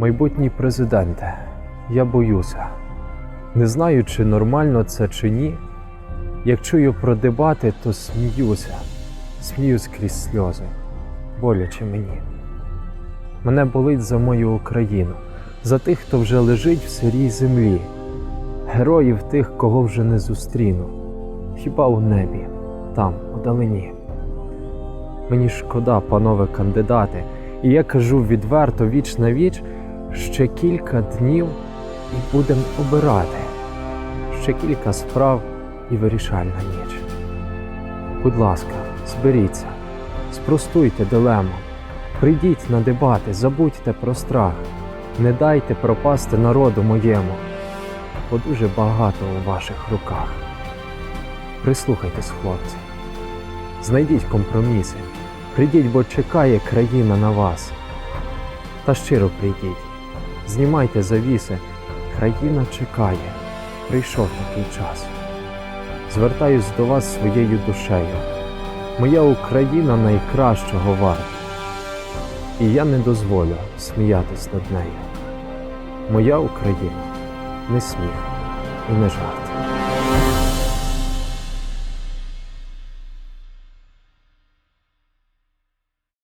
Майбутній президенте, я боюся. Не знаю, чи нормально це чи ні. Як чую про дебати, то сміюся, сміюсь крізь сльози, боляче мені. Мене болить за мою Україну, за тих, хто вже лежить в сирій землі, героїв тих, кого вже не зустріну, хіба у небі, там, удалині. Мені шкода, панове кандидати, і я кажу відверто, віч на віч, ще кілька днів і будем обирати, ще кілька справ і вирішальна ніч. Будь ласка, зберіться, спростуйте дилему, прийдіть на дебати, забудьте про страх, не дайте пропасти народу моєму, бо дуже багато у ваших руках. Прислухайтесь, хлопці, знайдіть компроміси, прийдіть, бо чекає країна на вас. Та щиро прийдіть, знімайте завіси, країна чекає, прийшов такий час. Звертаюсь до вас своєю душею. Моя Україна найкращого варта. І я не дозволю сміятись над нею. Моя Україна не сміх і не жарт.